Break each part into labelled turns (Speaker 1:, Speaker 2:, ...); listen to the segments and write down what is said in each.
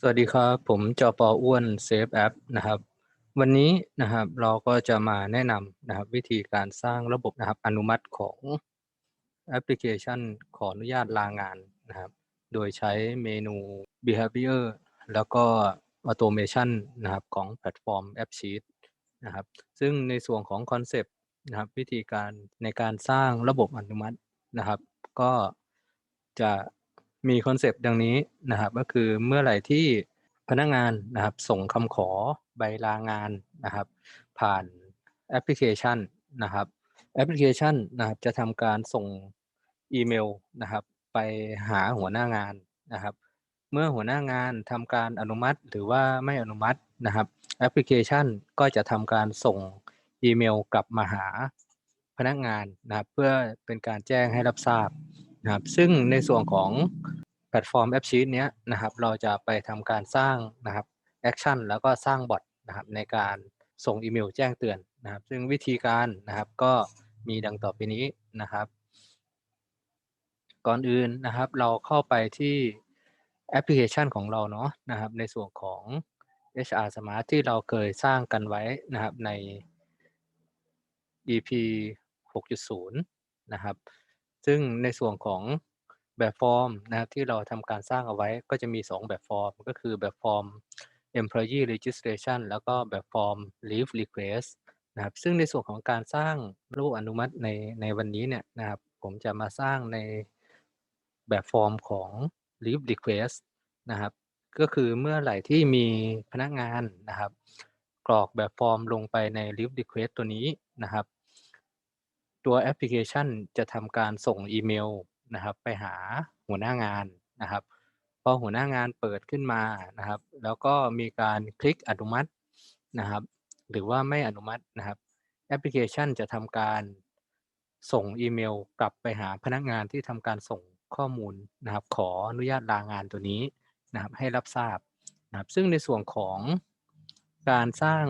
Speaker 1: สวัสดีครับ ผมจอปออ้วนเซฟแอปนะครับ วันนี้นะครับเราก็จะมาแนะนำนะครับ วิธีการสร้างระบบนะครับอนุมัติของแอปพลิเคชันขออนุญาตลางานนะครับ โดยใช้เมนู behavior แล้วก็ automation นะครับของแพลตฟอร์ม AppSheet นะครับ ซึ่งในส่วนของคอนเซปต์นะครับวิธีการในการสร้างระบบอนุมัตินะครับ ก็จะ มีคอนเซปต์ดังนี้นะครับก็คือเมื่อไหร่ที่พนักงานนะครับส่งคำขอใบลางานนะครับ ผ่านแอปพลิเคชันนะครับแอปพลิเคชันนะครับจะทำการส่งอีเมลนะครับ ไปหาหัวหน้างานนะครับ เมื่อหัวหน้างานทำการอนุมัติหรือว่าไม่อนุมัตินะครับ แอปพลิเคชันก็จะทำการส่งอีเมลกลับมาหาพนักงานนะครับ เพื่อเป็นการแจ้งให้รับทราบ นะครับซึ่งในส่วนของแพลตฟอร์มแอปชีตเนี้ยนะครับเราจะไปทำการสร้างนะครับแอคชั่นแล้วก็สร้างบอทนะครับในการส่งอีเมลแจ้งเตือนนะครับ ซึ่งวิธีการนะครับก็มีดังต่อไปนี้นะครับ ก่อนอื่นนะครับเราเข้าไปที่แอปพลิเคชันของเราเนาะนะครับ ในส่วนของ HR Smart ที่เราเคยสร้างกันไว้นะครับใน EP 6.0 นะครับ ซึ่งในส่วนของแบบฟอร์มนะครับที่เราทำการสร้างเอาไว้ก็จะมี 2 แบบฟอร์ม ก็คือแบบฟอร์ม employee registration แล้วก็แบบฟอร์ม leave request นะครับซึ่งในส่วนของการสร้างระบบอนุมัติในในวันนี้เนี่ยนะครับผมจะมาสร้างในแบบฟอร์มของ leave request นะครับก็คือเมื่อไหร่ที่มีพนักงานนะครับ กรอกแบบฟอร์มลงไปใน leave request ตัวนี้นะครับ ตัวแอปพลิเคชันจะทำการส่งอีเมลนะครับ ไปหาหัวหน้างานนะครับ พอหัวหน้างานเปิดขึ้นมานะครับ แล้วก็มีการคลิกอนุมัตินะครับ หรือว่าไม่อนุมัตินะครับแอปพลิเคชันจะทำการส่งอีเมลกลับไปหาพนักงานที่ทำการส่งข้อมูลนะครับ ขออนุญาตลางานตัวนี้นะครับ ให้รับทราบนะครับ ซึ่งในส่วนของการสร้าง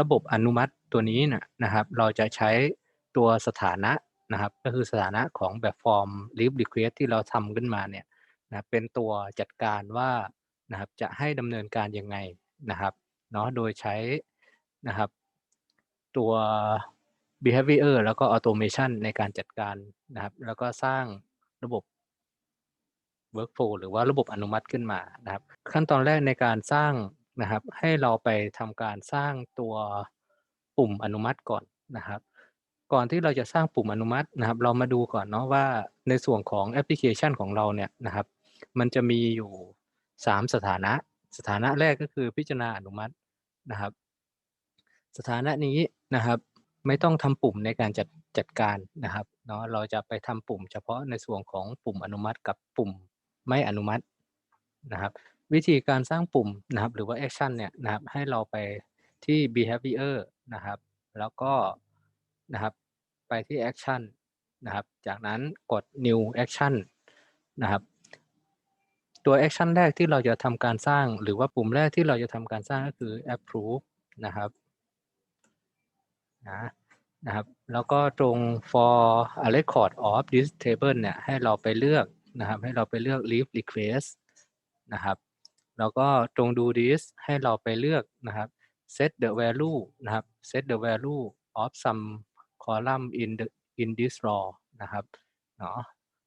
Speaker 1: ระบบอนุมัติตัวนี้นะนะครับ เราจะใช้ ตัวสถานะนะครับก็คือสถานะของแบบฟอร์ม leave request ที่เราทำขึ้นมาเนี่ยนะเป็นตัวจัดการว่านะครับจะให้ดำเนินการยังไงนะครับเนาะโดยใช้นะครับตัว behavior แล้วก็ automation ในการจัดการนะครับแล้วก็สร้างระบบ workflow หรือว่าระบบอนุมัติขึ้นมานะครับขั้นตอนแรกในการสร้างนะครับให้เราไปทำการสร้างตัวปุ่มอนุมัติก่อนนะครับ ก่อนที่เราจะสร้างปุ่มอนุมัตินะครับ เรามาดูก่อนเนาะว่าในส่วนของแอปพลิเคชันของเราเนี่ยนะครับ มันจะมีอยู่ 3 สถานะ สถานะแรกก็คือพิจารณาอนุมัตินะครับ สถานะนี้นะครับ ไม่ต้องทำปุ่มในการจัดจัดการนะครับเนาะเราจะไปทำปุ่มเฉพาะในส่วนของปุ่มอนุมัติกับปุ่มไม่อนุมัตินะครับ วิธีการสร้างปุ่มนะครับ หรือว่า action เนี่ยนะครับให้เราไปที่ behavior นะครับ แล้วก็นะครับ ไปที่ action นะครับ จากนั้นกด new action นะครับตัว action แรกที่เราจะทำการสร้าง หรือว่าปุ่มแรกที่เราจะทำการสร้างก็คือ approve นะครับนะนะครับ แล้วก็ตรง for a record of this table เนี่ยให้เราไปเลือกนะครับ ให้เราไปเลือก leave request นะครับ แล้วก็ตรง do this ให้เราไปเลือกนะครับ set the value นะครับ set the value of some column in the in this row นะครับเนาะ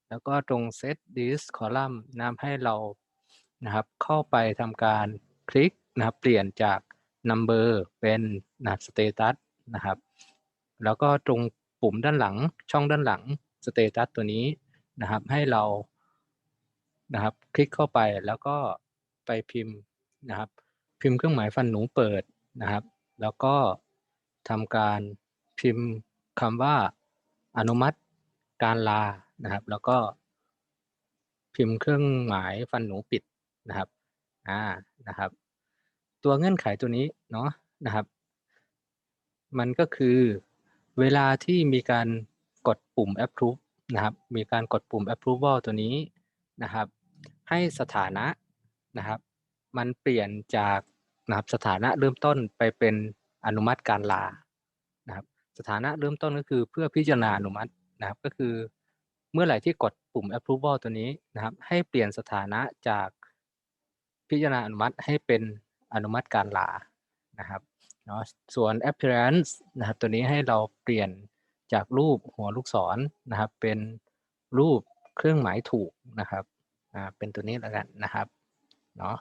Speaker 1: แล้วก็ตรง set this column นะให้เรานะครับเข้าไปทำการคลิกนะครับเปลี่ยนจาก number เป็นนะครับ status นะครับแล้วก็ตรงปุ่มด้านหลังช่องด้านหลัง status ตัวนี้นะครับให้เรานะครับคลิกเข้าไปแล้วก็ไปพิมพ์นะครับพิมพ์เครื่องหมายฟันหนูเปิดนะครับ แล้วก็ทำการพิมพ์ คำว่าอนุมัติการลานะครับ แล้วก็พิมพ์เครื่องหมายฟันหนูปิดนะครับอ่านะครับ ตัวเงื่อนไขตัวนี้เนาะนะครับ มันก็คือเวลาที่มีการกดปุ่ม approve นะครับ มีการกดปุ่ม approval ตัวนี้นะครับ ให้สถานะนะครับ มันเปลี่ยนจากนะครับสถานะเริ่มต้นไปเป็นอนุมัติการลานะครับ สถานะเริ่มต้นก็คือเพื่อพิจารณาอนุมัตินะครับ ก็คือเมื่อไหร่ที่กดปุ่ม approval ตัวนี้นะครับ ให้เปลี่ยนสถานะจากพิจารณาอนุมัติให้เป็นอนุมัติการลานะครับเนาะส่วน appearance นะครับตัวนี้ให้เราเปลี่ยนจากรูปหัวลูกศรนะครับ เป็นรูปเครื่องหมายถูกนะครับอ่าเป็นตัวนี้แล้วกันนะครับเนาะ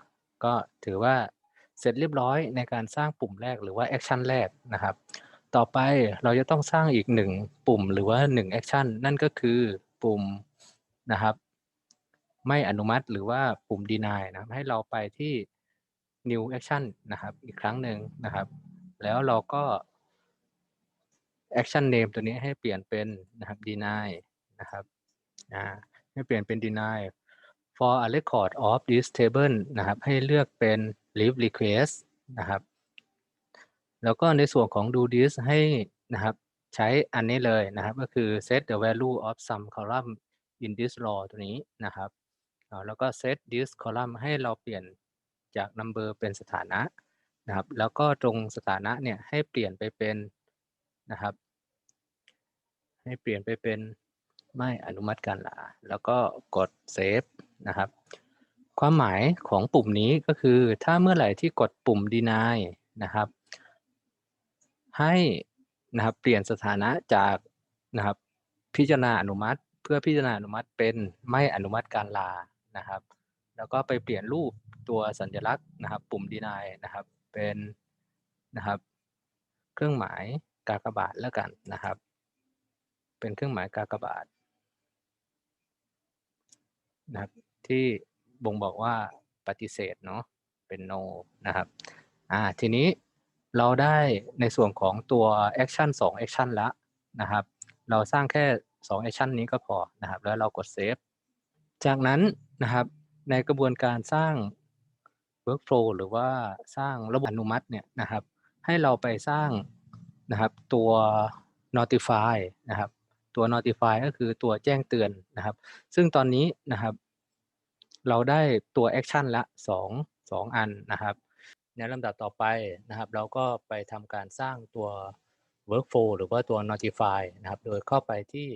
Speaker 1: ก็ถือว่าเสร็จเรียบร้อยในการสร้างปุ่มแรกหรือว่าแอคชั่นแรกนะครับ ต่อไปเราจะต้องสร้างอีกหนึ่งปุ่มหรือว่าหนึ่งแอคชั่นนั่นก็คือปุ่มนะครับไม่อนุมัติหรือว่าปุ่ม deny นะครับ ให้เราไปที่ new action นะครับ อีกครั้งหนึ่งนะครับ แล้วเราก็ action name ตัวนี้ให้เปลี่ยนเป็นนะครับ deny นะครับอ่าให้เปลี่ยนเป็น deny for a record of this table นะครับ ให้เลือกเป็น leave request นะครับ แล้วก็ในส่วนของ do this ให้นะครับใช้อันนี้เลยนะครับก็คือ set the value of some column in this row ตัวนี้นะครับแล้วก็ set this column ให้เราเปลี่ยนจาก number เป็นสถานะนะครับ แล้วก็ตรงสถานะเนี่ยให้เปลี่ยนไปเป็นนะครับ ให้เปลี่ยนไปเป็นไม่อนุมัติการลาแล้วก็กด save นะครับ ความหมายของปุ่มนี้ก็คือถ้าเมื่อไหร่ที่กดปุ่ม deny นะครับ ให้นะครับเปลี่ยนสถานะจากนะครับพิจารณาอนุมัติ เพื่อพิจารณาอนุมัติเป็นไม่อนุมัติการลานะครับ แล้วก็ไปเปลี่ยนรูปตัวสัญลักษณ์นะครับ ปุ่ม deny นะครับเป็นนะครับ เครื่องหมายกากบาทแล้วกันนะครับ เป็นเครื่องหมายกากบาทนะครับที่บ่งบอกว่าปฏิเสธเนาะเป็น no นะครับอ่าทีนี้ เราได้ในส่วนของตัว action 2 action แล้วนะครับ เราสร้างแค่2 action นี้ก็พอนะครับ แล้วเรากด save จากนั้นนะครับในกระบวนการสร้าง workflow หรือว่าสร้างระบบอนุมัติเนี่ยนะครับ ให้เราไปสร้างนะครับตัว notify นะครับ ตัว notify ก็คือตัวแจ้งเตือนนะครับ ซึ่งตอนนี้นะครับ เราได้ตัว action ละ2 2 อันนะครับ ในลำดับต่อไปนะครับ เราก็ไปทำการสร้างตัว workflow หรือว่าตัว notify นะครับ โดยเข้าไปที่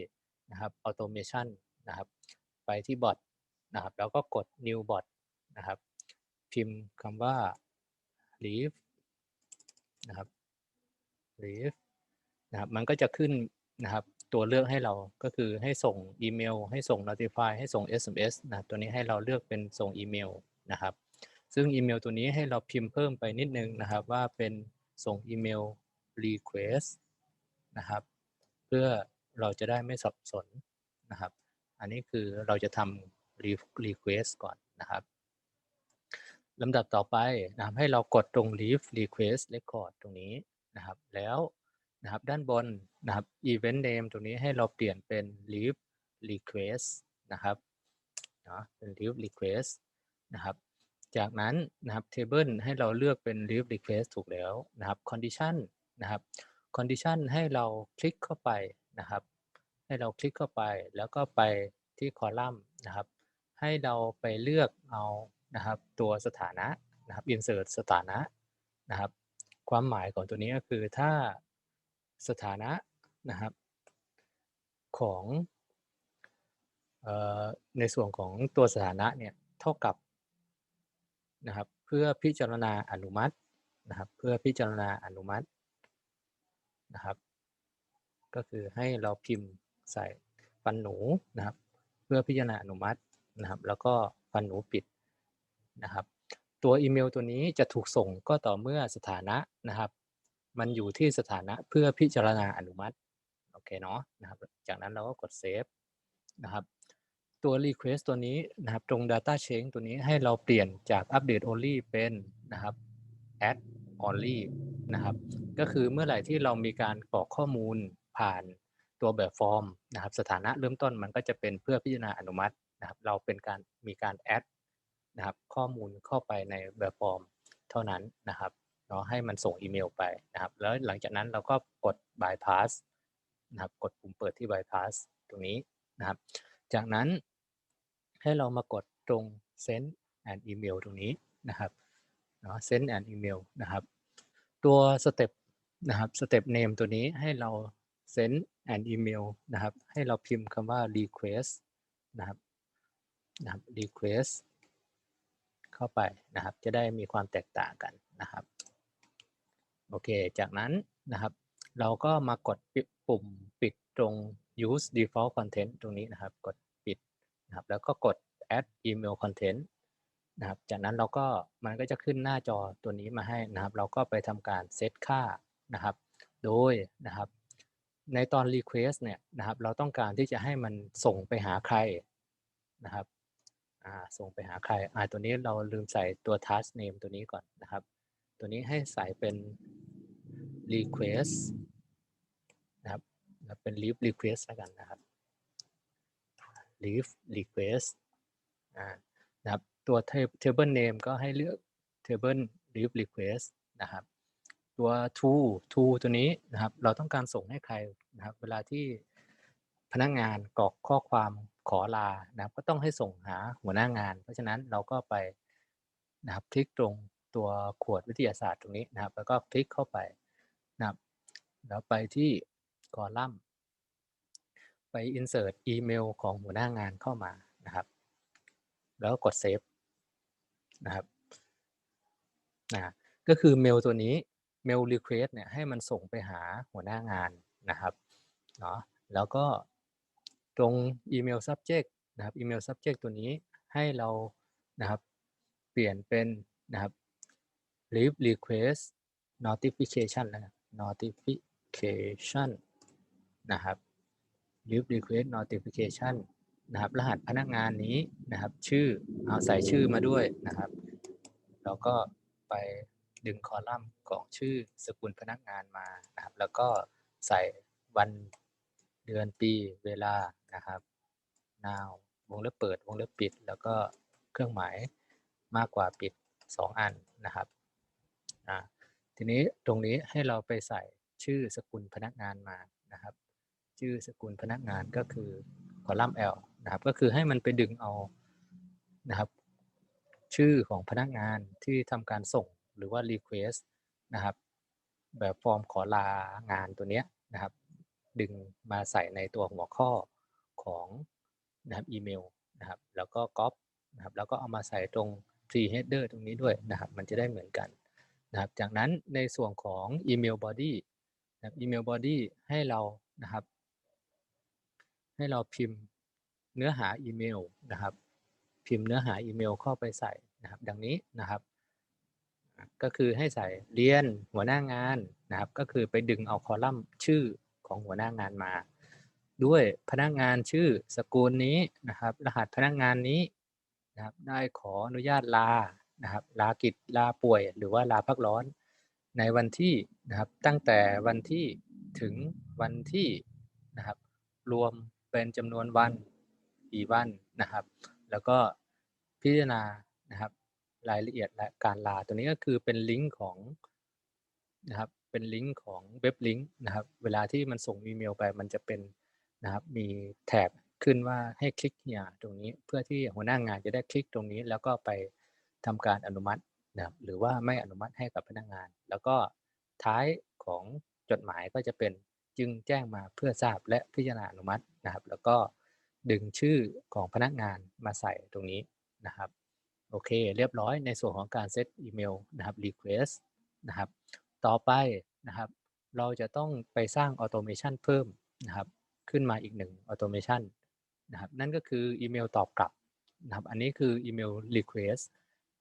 Speaker 1: นะครับ automation นะครับ ไปที่ bot นะครับ แล้วก็กด new bot นะครับ พิมพ์คำว่า leave นะครับ leave นะครับมันก็จะขึ้นนะครับตัวเลือกให้เราก็คือให้ส่งอีเมล ให้ส่ง notify ให้ส่ง SMS นะตัวนี้ให้เราเลือกเป็นส่งอีเมลนะครับ ซึ่งอีเมลตัวนี้ให้เราพิมพ์เพิ่มไปนิดนึงนะครับ ว่าเป็นส่งอีเมล request นะครับ เพื่อเราจะได้ไม่สับสนนะครับ อันนี้คือเราจะทำ request ก่อนนะครับลำดับต่อไปนะครับให้เรากดตรง leave request record ตรงนี้นะครับ แล้วนะครับด้านบนนะครับ event name ตรงนี้ให้เราเปลี่ยนเป็น leave request นะครับเนาะเป็น leave request นะครับ จากนั้นนะครับ table ให้เราเลือกเป็น leave request ถูกแล้วนะครับ condition นะครับ condition ให้เราคลิกเข้าไปนะครับ ให้เราคลิกเข้าไปแล้วก็ไปที่คอลัมน์นะครับ ให้เราไปเลือกเอานะครับตัวสถานะนะครับ insert สถานะนะครับ ความหมายของตัวนี้ก็คือถ้าสถานะนะครับของออในส่วนของตัวสถานะเนี่ยเท่ากับ นะครับ เพื่อพิจารณาอนุมัตินะครับ เพื่อพิจารณาอนุมัตินะครับ ก็คือให้เราพิมพ์ใส่ฟันหนูนะครับ เพื่อพิจารณาอนุมัตินะครับ แล้วก็ฟันหนูปิดนะครับ ตัวอีเมลตัวนี้จะถูกส่งก็ต่อเมื่อสถานะนะครับ มันอยู่ที่สถานะเพื่อพิจารณาอนุมัติโอเคเนาะนะครับ จากนั้นเราก็กดเซฟนะครับ ตัว request ตัวนี้นะครับ ตรง data change ตัวนี้ให้เราเปลี่ยนจาก update only เป็นนะครับ add only นะครับ ก็คือเมื่อไหร่ที่เรามีการกรอกข้อมูลผ่านตัวแบบฟอร์มนะครับ สถานะเริ่มต้นมันก็จะเป็นเพื่อพิจารณาอนุมัตินะครับ เราเป็นการมีการ add นะครับ ข้อมูลเข้าไปในแบบฟอร์มเท่านั้นนะครับเนาะให้มันส่งอีเมลไปนะครับ แล้วหลังจากนั้นเราก็กด bypass นะครับ กดปุ่มเปิดที่ bypass ตรงนี้นะครับ จากนั้น ให้เรามากดตรง send an email ตรงนี้นะครับเนาะ send an email นะครับ ตัวสเต็ปนะครับสเต็ป name ตัวนี้ให้เรา send an email นะครับ ให้เราพิมพ์คำว่า request นะครับนะครับ request เข้าไปนะครับ จะได้มีความแตกต่างกันนะครับ โอเค จากนั้นนะครับ เราก็มากดปุ่มปิดตรง use default content ตรงนี้นะครับ กด นะครับแล้วก็กด add email content นะครับจากนั้นเราก็มันก็จะขึ้นหน้าจอตัวนี้มาให้นะครับ เราก็ไปทำการเซตค่านะครับ โดยนะครับในตอน request เนี่ยนะครับ เราต้องการที่จะให้มันส่งไปหาใครนะครับอ่าส่งไปหาใครอ่าตัวนี้เราลืมใส่ตัว task name ตัวนี้ก่อนนะครับ ตัวนี้ให้ใส่เป็น request นะครับเป็น leave request แล้วกันนะครับ leave request นะครับตัว table name ก็ให้เลือก table leave request นะครับ ตัว to to ตัวนี้นะครับ เราต้องการส่งให้ใครนะครับ เวลาที่พนักงานกรอกข้อความขอลานะครับ ก็ต้องให้ส่งหาหัวหน้างาน เพราะฉะนั้นเราก็ไปนะครับคลิกตรงตัวขวดวิทยาศาสตร์ตรงนี้นะครับ แล้วก็คลิกเข้าไปนะครับแล้วไปที่คอลัมน์ ไป insert อีเมลของหัวหน้างานเข้ามานะครับ แล้วก็กดเซฟนะครับนะก็คือเมลตัวนี้เมล request เนี่ยให้มันส่งไปหาหัวหน้างานนะครับเนาะแล้วก็ตรงอีเมล subject นะครับอีเมล subject ตัวนี้ให้เรานะครับเปลี่ยนเป็นนะครับ leave request notification แล้ว notification นะครับ leave request notification นะครับ รหัสพนักงานนี้นะครับ ชื่อเอาใส่ชื่อมาด้วยนะครับ แล้วก็ไปดึงคอลัมน์ของชื่อสกุลพนักงานมานะครับ แล้วก็ใส่วันเดือนปีเวลานะครับ now วงเล็บเปิดวงเล็บปิด แล้วก็เครื่องหมายมากกว่าปิด 2 อันนะครับอ่าทีนี้ตรงนี้ให้เราไปใส่ชื่อสกุลพนักงานมานะครับ ชื่อสกุลพนักงานก็คือคอลัมน์ L นะครับ ก็คือให้มันไปดึงเอานะครับ ชื่อของพนักงานที่ทำการส่งหรือว่า request นะครับ แบบฟอร์มขอลางานตัวเนี้ยนะครับ ดึงมาใส่ในตัวหัวข้อของนะครับอีเมลนะครับ แล้วก็ก๊อปนะครับ แล้วก็เอามาใส่ตรง pre header ตรงนี้ด้วยนะครับ มันจะได้เหมือนกันนะครับ จากนั้นในส่วนของอีเมล body นะครับอีเมล body ให้เรานะครับ ให้เราพิมพ์เนื้อหาอีเมลนะครับ พิมพ์เนื้อหาอีเมลเข้าไปใส่นะครับ ดังนี้นะครับ ก็คือให้ใส่เรียนหัวหน้างานนะครับ ก็คือไปดึงเอาคอลัมน์ชื่อของหัวหน้างานมา ด้วยพนักงานชื่อสกุลนี้นะครับ รหัสพนักงานนี้นะครับ ได้ขออนุญาตลานะครับ ลากิจลาป่วย หรือว่าลาพักร้อนในวันที่นะครับตั้งแต่วันที่ถึงวันที่นะครับ รวม เป็นจำนวนวันกี่วันนะครับ แล้วก็พิจารณานะครับ รายละเอียดและการลาตัวนี้ก็คือเป็นลิงก์ของนะครับเป็นลิงก์ของเว็บลิงก์นะครับ เวลาที่มันส่งอีเมลไปมันจะเป็นนะครับ มีแถบขึ้นว่าให้คลิกเนี่ยตรงนี้เพื่อที่หัวหน้างงานจะได้คลิกตรงนี้ แล้วก็ไปทำการอนุมัตินะครับ หรือว่าไม่อนุมัติให้กับพนักงาน แล้วก็ท้ายของจดหมายก็จะเป็น จึงแจ้งมาเพื่อทราบและพิจารณาอนุมัตินะครับ แล้วก็ดึงชื่อของพนักงานมาใส่ตรงนี้นะครับโอเค เรียบร้อยในส่วนของการเซตอีเมลนะครับ request นะครับ ต่อไปนะครับ เราจะต้องไปสร้างออโตเมชันเพิ่มนะครับ ขึ้นมาอีกหนึ่งออโตเมชันนะครับ นั่นก็คืออีเมลตอบกลับนะครับ อันนี้คืออีเมล request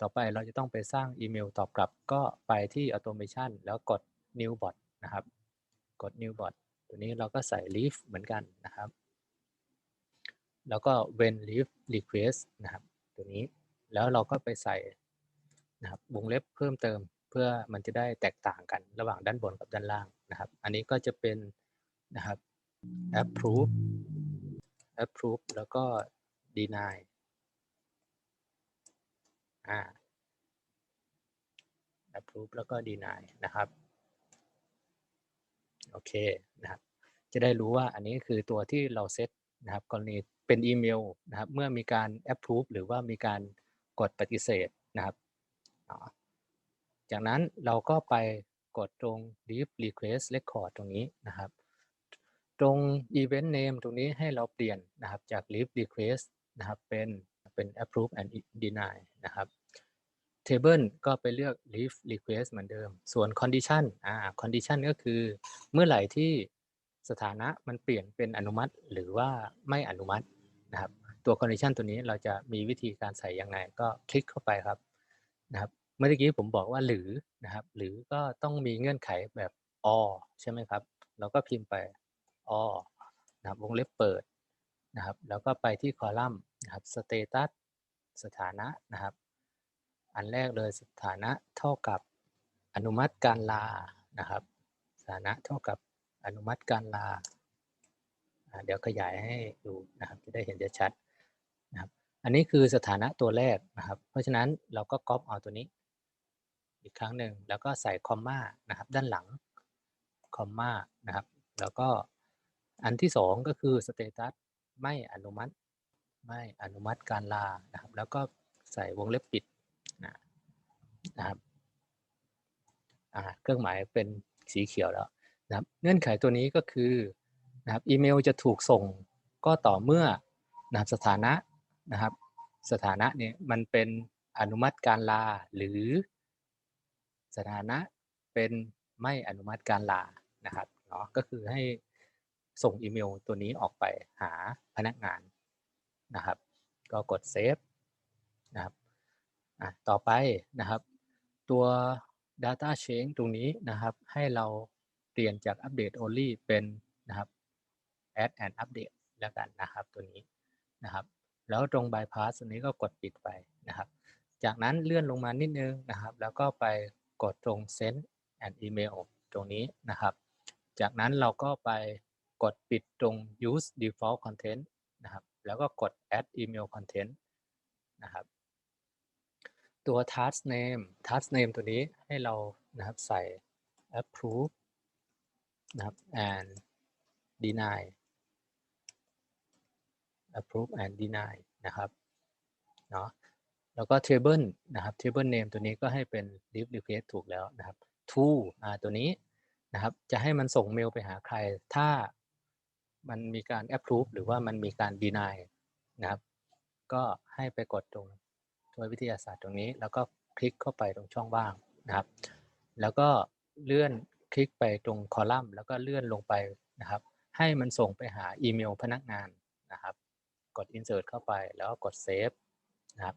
Speaker 1: ต่อไปเราจะต้องไปสร้างอีเมลตอบกลับ ก็ไปที่ออโตเมชันแล้วกด new bot นะครับ กด new bot ตัวนี้เราก็ใส่ leaf เหมือนกันนะครับ แล้วก็ when leaf request นะครับ ตัวนี้แล้วเราก็ไปใส่นะครับวงเล็บเพิ่มเติมเพื่อมันจะได้แตกต่างกันระหว่างด้านบนกับด้านล่างนะครับ อันนี้ก็จะเป็นนะครับ approve approve แล้วก็ deny อ่า approve แล้วก็ deny นะครับ โอเคนะครับจะได้รู้ว่าอันนี้คือตัวที่เราเซตนะครับกรณีเป็นอีเมลนะครับเมื่อมีการ approve หรือว่ามีการกดปฏิเสธนะครับจากนั้นเราก็ไปกดตรง leave request record ตรงนี้นะครับ ตรง event name ตรงนี้ให้เราเปลี่ยนนะครับจาก leave request นะครับเป็นเป็น approve and deny นะครับ table ก็ไปเลือก leave request เหมือนเดิม ส่วน condition อ่า condition ก็คือเมื่อไหร่ที่สถานะมันเปลี่ยนเป็นอนุมัติหรือว่าไม่อนุมัตินะครับ ตัว condition ตัวนี้เราจะมีวิธีการใส่ยังไงก็คลิกเข้าไปครับนะครับ เมื่อกี้ผมบอกว่าหรือนะครับ หรือก็ต้องมีเงื่อนไขแบบ or ใช่ไหมครับ เราก็พิมพ์ไป or นะครับวงเล็บเปิดนะครับ แล้วก็ไปที่คอลัมน์นะครับ status สถานะนะครับ อันแรกเลยสถานะเท่ากับอนุมัติการลานะครับ สถานะเท่ากับอนุมัติการลา เดี๋ยวขยายให้ดูนะครับจะได้เห็นชัดนะครับ อันนี้คือสถานะตัวแรกนะครับ เพราะฉะนั้นเราก็ก๊อปเอาตัวนี้ อีกครั้งหนึ่งแล้วก็ใส่คอมมานะครับด้านหลังคอมมานะครับ แล้วก็อันที่สองก็คือสเตตัสไม่อนุมัติ ไม่อนุมัติการลานะครับ แล้วก็ใส่วงเล็บปิด นะครับเครื่องหมายเป็นสีเขียวแล้วนะครับเงื่อนไขตัวนี้ก็คือนะครับอีเมลจะถูกส่งก็ต่อเมื่อนะครับสถานะนะครับ สถานะเนี่ยมันเป็นอนุมัติการลาหรือสถานะเป็นไม่อนุมัติการลานะครับเนาะก็คือให้ส่งอีเมลตัวนี้ออกไปหาพนักงานนะครับ ก็กดเซฟนะครับต่อไปนะครับ ตัว Data Change ตรงนี้นะครับ ให้เราเปลี่ยนจาก Update Only เป็นนะครับ Add and Update แล้วกันนะครับตัวนี้นะครับ แล้วตรง Bypass ตัวนี้ก็กดปิดไปนะครับ จากนั้นเลื่อนลงมานิดนึงนะครับ แล้วก็ไปกดตรง Send and Email ตรงนี้นะครับ จากนั้นเราก็ไปกดปิดตรง use default content นะครับ แล้วก็กด add email content นะครับ ตัว task name task name ตัวนี้ให้เรานะครับใส่ approve นะครับ and deny approve and deny นะครับเนาะแล้วก็ table นะครับ table name ตัวนี้ก็ให้เป็น leave request ถูกแล้วนะครับ to อ่าตัวนี้นะครับจะให้มันส่งเมลไปหาใคร ถ้ามันมีการ approve หรือว่ามันมีการ deny นะครับ ก็ให้ไปกดตรง ตัววิทยาศาสตร์ตรงนี้ แล้วก็คลิกเข้าไปตรงช่องว่างนะครับ แล้วก็เลื่อนคลิกไปตรงคอลัมน์ แล้วก็เลื่อนลงไปนะครับ ให้มันส่งไปหาอีเมลพนักงานนะครับ กด insert เข้าไปแล้วก็กด save นะครับ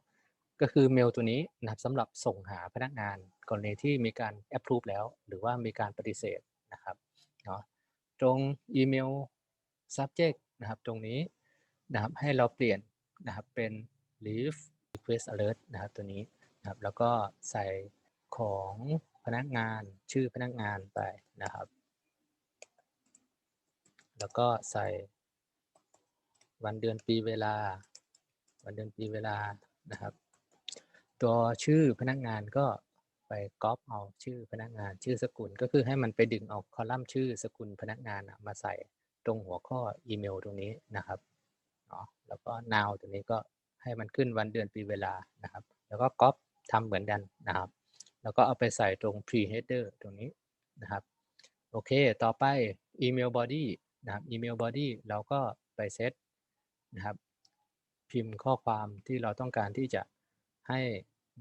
Speaker 1: ก็คือเมลตัวนี้นะครับสำหรับส่งหาพนักงานกรณีที่มีการ approve แล้ว หรือว่ามีการปฏิเสธนะครับเนาะตรงอีเมล subject นะครับตรงนี้นะครับให้เราเปลี่ยนนะครับเป็น leave request alert นะครับตัวนี้นะครับแล้วก็ใส่ของพนักงานชื่อพนักงานไปนะครับ แล้วก็ใส่วันเดือนปีเวลา วันเดือนปีเวลานะครับ ตัวชื่อพนักงานก็ไปก๊อปเอาชื่อพนักงานชื่อสกุลก็คือให้มันไปดึงเอาคอลัมน์ชื่อสกุลพนักงานมาใส่ตรงหัวข้ออีเมลตรงนี้นะครับเนาะแล้วก็ now ตรงนี้ก็ ให้มันขึ้นวันเดือนปีเวลานะครับ แล้วก็ก๊อปทำเหมือนกันนะครับ แล้วก็เอาไปใส่ตรง pre header ตรงนี้นะครับ โอเค ต่อไป email body นะครับ email body เราก็ไปเซตนะครับ พิมพ์ข้อความที่เราต้องการที่จะให้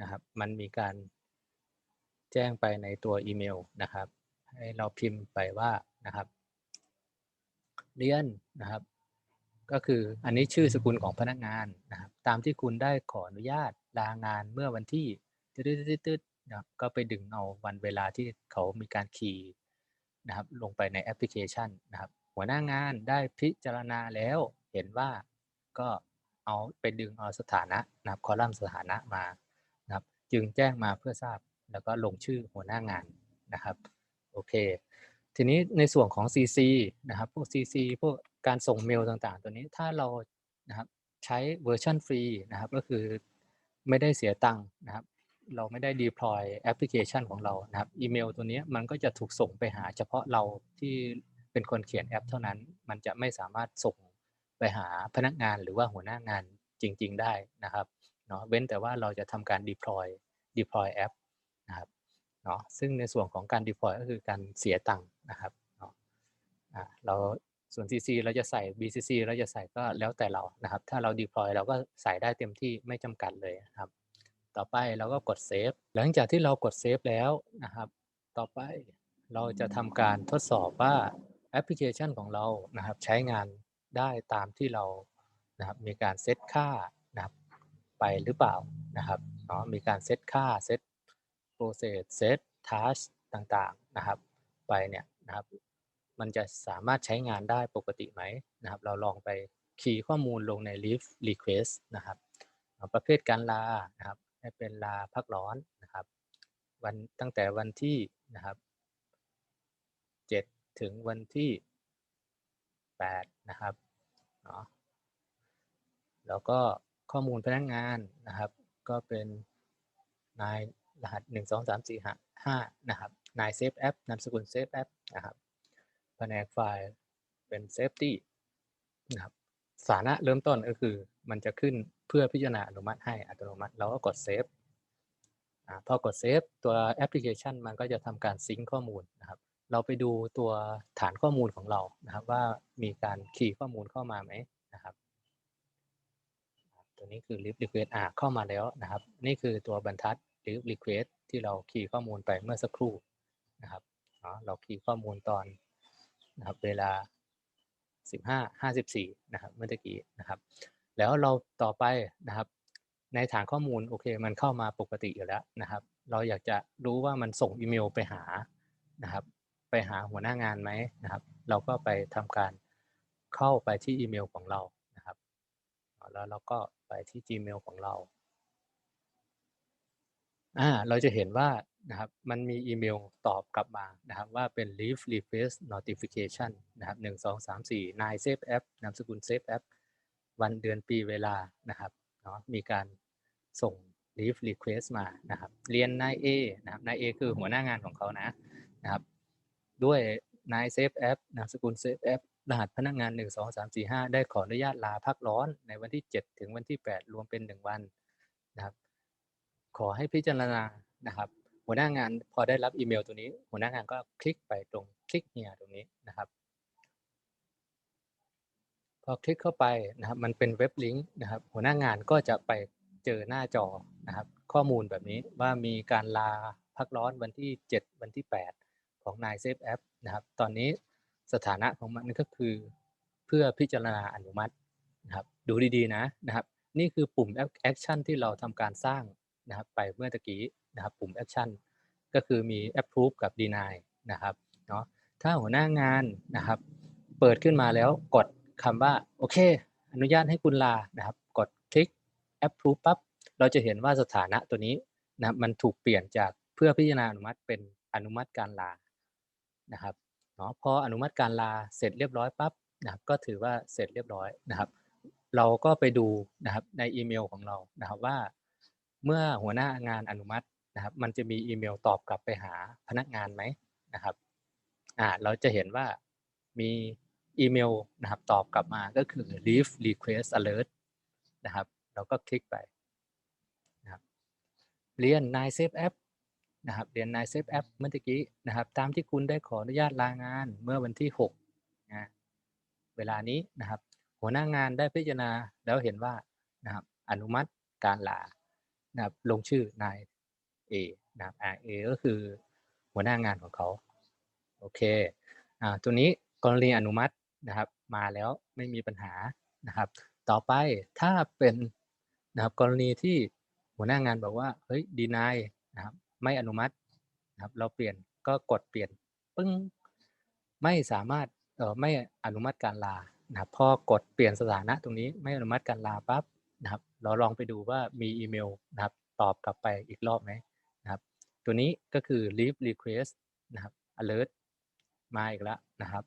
Speaker 1: นะครับมันมีการแจ้งไปในตัวอีเมลนะครับ ให้เราพิมพ์ไปว่านะครับ เรียนนะครับ ก็คืออันนี้ชื่อสกุลของพนักงานนะครับตามที่คุณได้ขออนุญาตลางานเมื่อวันที่ตืดๆนะก็ไปดึงเอาวันเวลาที่เขามีการคีย์นะครับลงไปในแอปพลิเคชันนะครับหัวหน้างานได้พิจารณาแล้วเห็นว่าก็เอาไปดึงเอาสถานะนะครับคอลัมน์สถานะมานะครับจึงแจ้งมาเพื่อทราบแล้วก็ลงชื่อหัวหน้างานนะครับโอเคทีนี้ในส่วนของ CC นะครับพวก CC พวก การส่งเมลต่างๆ ตัวนี้ถ้าเรานะครับใช้เวอร์ชันฟรีนะครับก็คือไม่ได้เสียตังค์นะครับ เราไม่ได้ deploy แอปพลิเคชันของเรานะครับอีเมลตัวนี้มันก็จะถูกส่งไปหาเฉพาะเราที่เป็นคนเขียนแอปเท่านั้น มันจะไม่สามารถส่งไปหาพนักงานหรือว่าหัวหน้างานจริง ๆ ได้นะครับเนาะเว้นแต่ว่าเราจะทำการ deploy deploy แอปนะครับเนาะซึ่งในส่วนของการ deploy ก็คือการเสียตังค์นะครับเนาะเรา ส่วน CC เราจะใส่ BCC เราจะใส่ก็แล้วแต่เรานะครับ ถ้าเรา deploy เราก็ใส่ได้เต็มที่ไม่จำกัดเลยครับ ต่อไปเราก็กดเซฟหลังจากที่เรากดเซฟแล้วนะครับ ต่อไปเราจะทำการทดสอบว่าแอปพลิเคชันของเรานะครับ ใช้งานได้ตามที่เรานะครับมีการเซตค่านะครับไปหรือเปล่านะครับเนาะมีการเซตค่าเซตโปรเซสเซตทัชต่างๆนะครับ ไปเนี่ยนะครับ มันจะสามารถใช้งานได้ปกติไหมนะครับ เราลองไปคีย์ข้อมูลลงใน leave request นะครับ ประเภทการลานะครับให้เป็นลาพักร้อนนะครับ วันตั้งแต่วันที่นะครับ 7 ถึงวันที่ 8 นะครับเนาะแล้วก็ข้อมูลพนักงงานนะครับ ก็เป็นนายรหัส 1 2 3 4 5 นะครับนายเซฟแอปนามสกุลเซฟแอปนะครับ แผนกไฟล์เป็นเซฟตี้นะครับสานะเริ่มต้นก็คือมันจะขึ้นเพื่อพิจารณาอนุมัติให้อัตโนมัติ เราก็กดเซฟพอกดเซฟตัวแอปพลิเคชันมันก็จะทำการซิงค์ข้อมูลนะครับ เราไปดูตัวฐานข้อมูลของเรานะครับ ว่ามีการคีย์ข้อมูลเข้ามาไหมนะครับ ตัวนี้คือ lift request อ่าเข้ามาแล้วนะครับ นี่คือตัวบรรทัด lift request ที่เราคีย์ข้อมูลไปเมื่อสักครู่นะครับเราคีย์ข้อมูลตอน นะครับเวลา 15 54นะครับเมื่อกี้นะครับแล้วเราต่อไปนะครับ ในฐานข้อมูลโอเคมันเข้ามาปกติอยู่แล้วนะครับ เราอยากจะรู้ว่ามันส่งอีเมลไปหานะครับ ไปหาหัวหน้างานไหมนะครับ เราก็ไปทำการเข้าไปที่อีเมลของเรานะครับ แล้วเราก็ไปที่ Gmail ของเราอ่าเราจะเห็นว่า นะครับมันมีอีเมลตอบกลับมานะครับว่าเป็น leave request notification นะครับหนึ่งสองสามสี่นาย save app นามสกุล save app วันเดือนปีเวลานะครับเนาะมีการส่ง leave request มานะครับเรียนนาย A นะครับนาย A คือหัวหน้างานของเขานะนะครับด้วยนาย save app นามสกุล save app รหัสพนักงาน 1 2 3 4 5 ได้ขออนุญาตลาพักร้อนในวันที่ 7 ถึงวันที่ 8 รวมเป็น 1 วันนะครับขอให้พิจารณานะครับ หัวหน้างานพอได้รับอีเมลตัวนี้ หัวหน้างานก็คลิกไปตรงคลิกเนี่ยตรงนี้นะครับ พอคลิกเข้าไปนะครับ มันเป็นเว็บลิงก์นะครับ หัวหน้างานก็จะไปเจอหน้าจอนะครับ ข้อมูลแบบนี้ว่ามีการลาพักร้อนวันที่ 7 วันที่ 8 ของนายเซฟแอปนะครับ ตอนนี้สถานะของมันก็คือเพื่อพิจารณาอนุมัตินะครับ ดูดีๆนะนะครับ นี่คือปุ่มแอคชั่นที่เราทำการสร้างนะครับ ไปเมื่อตะกี้ นะครับปุ่มแอคชั่นก็คือมี approve กับ deny นะครับเนาะถ้าหัวหน้างานนะครับ เปิดขึ้นมาแล้วกดคำว่าโอเค อนุญาตให้คุณลานะครับ กดคลิก approve ปั๊บเราจะเห็นว่าสถานะตัวนี้นะมันถูกเปลี่ยนจากเพื่อพิจารณาอนุมัติเป็นอนุมัติการลานะครับเนาะพออนุมัติการลาเสร็จเรียบร้อยปั๊บนะครับก็ถือว่าเสร็จเรียบร้อยนะครับ เราก็ไปดูนะครับในอีเมลของเรานะครับว่า เมื่อหัวหน้างานอนุมัติ นะครับ มันจะมีอีเมลตอบกลับไปหาพนักงานไหมนะครับอ่าเราจะเห็นว่ามีอีเมลนะครับตอบกลับมาก็คือ leave request alert นะครับ เราก็คลิกไปนะครับเรียนนายเซฟแอปนะครับเรียนนายเซฟแอปเมื่อกี้นะครับ ตามที่คุณได้ขออนุญาตลางานเมื่อวันที่6นะเวลานี้นะครับ หัวหน้างานได้พิจารณาแล้วเห็นว่านะครับอนุมัติการลานะครับลงชื่อนาย A นะครับ A ก็คือหัวหน้างานของเขาโอเคอ่าตัวนี้กรณีอนุมัตินะครับ มาแล้วไม่มีปัญหานะครับ ต่อไปถ้าเป็นนะครับกรณีที่หัวหน้างานบอกว่าเฮ้ยดีนายนะครับไม่อนุมัตินะครับเราเปลี่ยนก็กดเปลี่ยนปึ้งไม่สามารถเออไม่อนุมัติการลานะครับพอกดเปลี่ยนสถานะตรงนี้ไม่อนุมัติการลาปั๊บนะครับ เราลองไปดูว่ามีอีเมลนะครับ ตอบกลับไปอีกรอบไหม ตัวนี้ก็คือ leave request นะครับ alert มาอีกแล้วนะครับ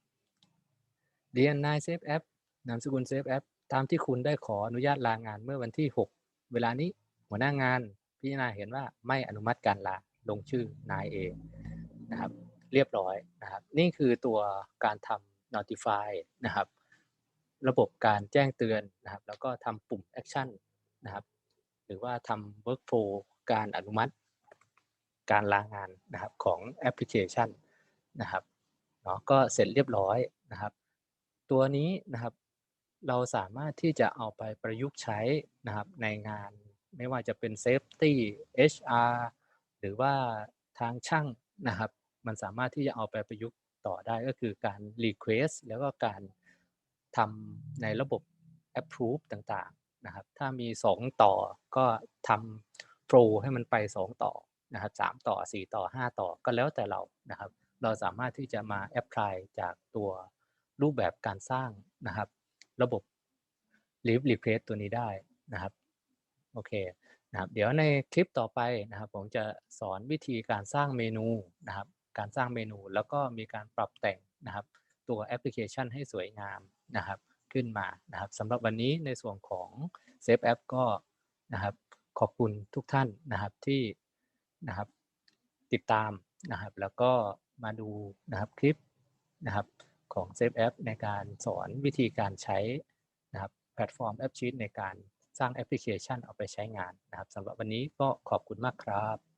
Speaker 1: เรียนนายเซฟแอปนามสกุลเซฟแอปตามที่คุณได้ขออนุญาตลางานเมื่อวันที่ 6 เวลานี้หัวหน้างานพิจารณาเห็นว่าไม่อนุมัติการลาลงชื่อนายเองนะครับ เรียบร้อยนะครับ นี่คือตัวการทำ notify นะครับ ระบบการแจ้งเตือนนะครับ แล้วก็ทำปุ่ม action นะครับ หรือว่าทำ workflow การอนุมัติ การลางานนะครับของแอปพลิเคชันนะครับเนาะก็เสร็จเรียบร้อยนะครับ ตัวนี้นะครับเราสามารถที่จะเอาไปประยุกต์ใช้นะครับในงานไม่ว่าจะเป็น Safety HR หรือว่าทางช่างนะครับ มันสามารถที่จะเอาไปประยุกต์ต่อได้ก็คือการ Request แล้วก็การทำในระบบ Approve ต่างๆนะครับ ถ้ามี 2 ต่อก็ทำ Flow ให้มันไป 2 ต่อ นะครับ3ต่อ 4 ต่อ 5 ต่อก็แล้วแต่เรานะครับ เราสามารถที่จะมา Apply จากตัวรูปแบบการสร้างนะครับ ระบบ Leave Request ตัวนี้ได้นะครับโอเคนะครับเดี๋ยวในคลิปต่อไปนะครับ ผมจะสอนวิธีการสร้างเมนูนะครับ การสร้างเมนูแล้วก็มีการปรับแต่งนะครับ ตัวแอปพลิเคชันให้สวยงามนะครับ ขึ้นมานะครับสำหรับวันนี้ในส่วนของ Save App ก็นะครับ ขอบคุณทุกท่านนะครับที่ นะครับ ติดตามนะครับ แล้วก็มาดูนะครับคลิปนะครับของ Safe App ในการสอนวิธีการใช้นะครับแพลตฟอร์ม AppSheet ในการสร้างแอปพลิเคชันเอาไปใช้งานนะครับสำหรับวันนี้ก็ขอบคุณมากครับ